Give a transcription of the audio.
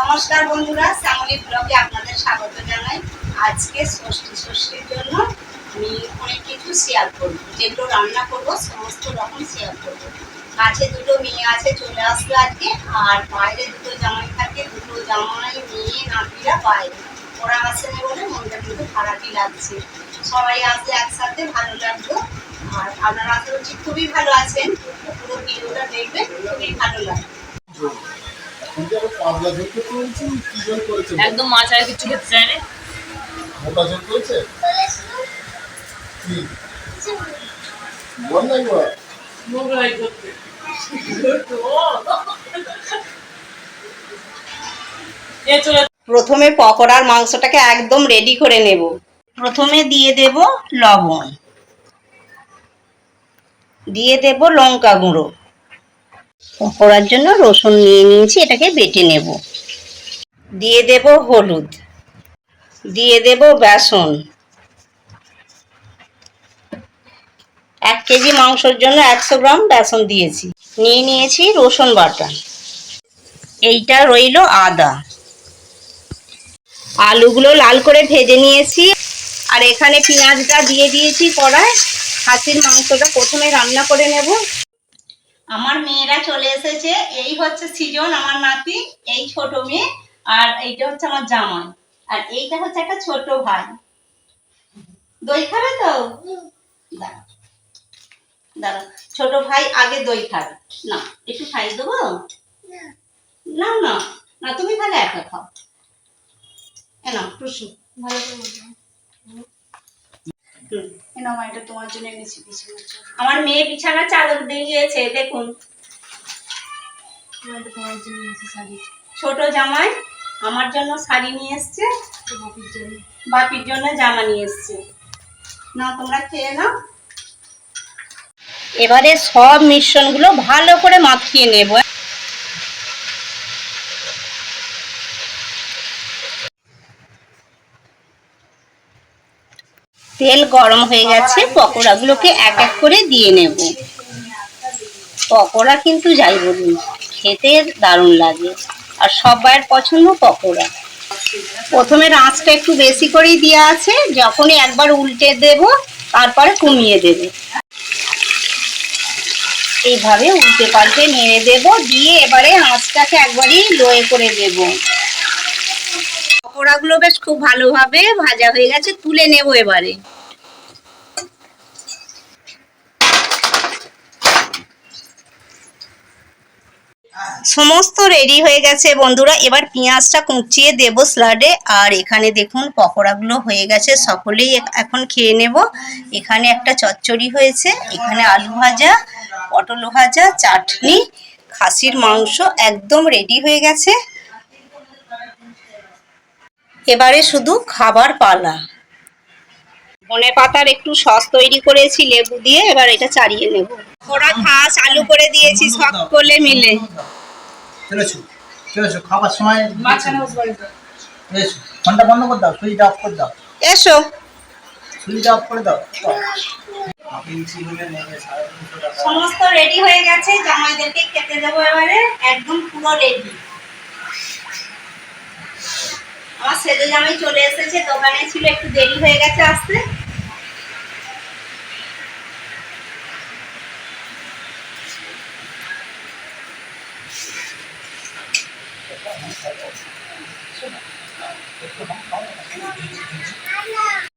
নমস্কার বন্ধুরা, শ্যামলী ব্লগে আপনাদের স্বাগত জানাই। আজকে ষষ্ঠী ষষ্ঠীর জন্য আমি অনেক কিছু শেয়ার করব। যেগুলো রান্না করব, সমস্ত রকম শেয়ার করব। কাছে দুটো মেয়ে আছে, চলে আসলো আজকে, আর বাইরে দুটো জামাই থাকে, দুটো জামাই, মেয়ে, নাতিরা, বাইরে। ওরা আসে না বলে মনটা কিন্তু খারাপই লাগছে। সবাই আসলে একসাথে ভালো লাগল। আর আপনারা করছি খুবই ভালো আছেন। পুরো ভিডিওটা দেখবেন, খুবই ভালো লাগবে। এখন আবার পাতলা ঝোল খেতে বলছি কি ঝোল করেছে? একদম মাছ আর কিছু খেতে চায় না। মোটা ঝোল করেছে? কি? বল না একবার মোগলাই করতে। প্রথমে পকোড়ার মাংসটাকে একদম রেডি করে নেব। প্রথমে দিয়ে দেব লবণ। দিয়ে দেব লঙ্কা গুঁড়ো। পকোড়ার জন্য রসুন নিয়ে নিয়েছি, এটাকে বেটে নেব। দিয়ে দেব হলুদ। দিয়ে দেব বেসন। এক কেজি মাংসর জন্য একশো গ্রাম বেসন দিয়েছি। নিয়ে নিয়েছি রসুন বাটা। এইটা রইল আদা। আলুগুলো লাল করে ভেজে নিয়েছি। আর এখানে পেঁয়াজটা দিয়ে দিয়েছি কড়ায়। খাসির মাংসটা প্রথমে রান্না করে নেব। আমার মেয়েরা চলে এসেছে। এই হচ্ছে সিজন, আমার নাতি, এই ছোট মেয়ে, আর এইটা হচ্ছে আমার জামাই। আর এইটা হচ্ছে একটা ছোট ভাই। দই খাবে তো? দাঁড়াও দাঁড়াও ছোট ভাই আগে দই খাবে। না, একটু খাই দেবো? না। না না। তুমি তাহলে একা খাও। এনাও টুসু ভালো করে এনাও মা এটা তোমার জন্য এনেছি বিছানার আমার মেয়ে বিছানা চাদর দিয়ে গিয়েছে দেখুন। ছোট জামাই আমার জন্য শাড়ি নিয়ে এসছে। বাপির জন্য। জামা নিয়ে এসছে। না তোমরা খেয়ে নাও। এবারে সব মিশ্রণগুলো ভালো করে মাখিয়ে নেব। তেল গরম হয়ে গেছে, পকোড়াগুলোকে এক এক করে দিয়ে নেব। পকোড়া কিন্তু যাই বলুন, খেতে দারুণ লাগে, আর সবার পছন্দ পকোড়া। প্রথমে আঁচটা একটু বেশি করেই দেওয়া আছে, যখনই একবার উল্টে দেব, তারপরে কমিয়ে দেবে। এইভাবে উল্টে পাল্টে নেড়ে দেব, দিয়ে এবারে আঁচটাকে একবারই লোয়ে করে দেব। পকোড়াগুলো বেশ খুব ভালোভাবে ভাজা হয়ে গেছে, তুলে নেব এবারে। সমস্ত রেডি হয়ে গেছে বন্ধুরা, এবার পেঁয়াজটা কুচিয়ে দেব স্লাডে আর এখানে দেখুন পকোড়াগুলো হয়ে গেছে, সকলেই এখন খেয়ে নেব। এখানে একটা চচ্চড়ি হয়েছে, এখানে আলু ভাজা, পটল ভাজা, চাটনি, খাসির মাংস একদম রেডি হয়ে গেছে। এবারে শুধু খাবার পালা। ধনে পাতার একটু সস তৈরি করেছি লেবু দিয়ে এবার এটা চাড়িয়ে নেব। ওরা ঘাস আলু করে দিয়েছি সব করলে মিলে। চলেছো চলেছো খাবার সময় ফোনটা বন্ধ করে দাও সুইচটা অফ করে দাও। এসো। সুইচটা অফ করে দাও। সমস্ত রেডি হয়ে গেছে জামাইদেরকে খেতে দেবো এবারে একদম পুরো রেডি আমার সেজে জামাই চলে এসেছে দোকানে ছিল একটু দেরি হয়ে গেছে আসতে।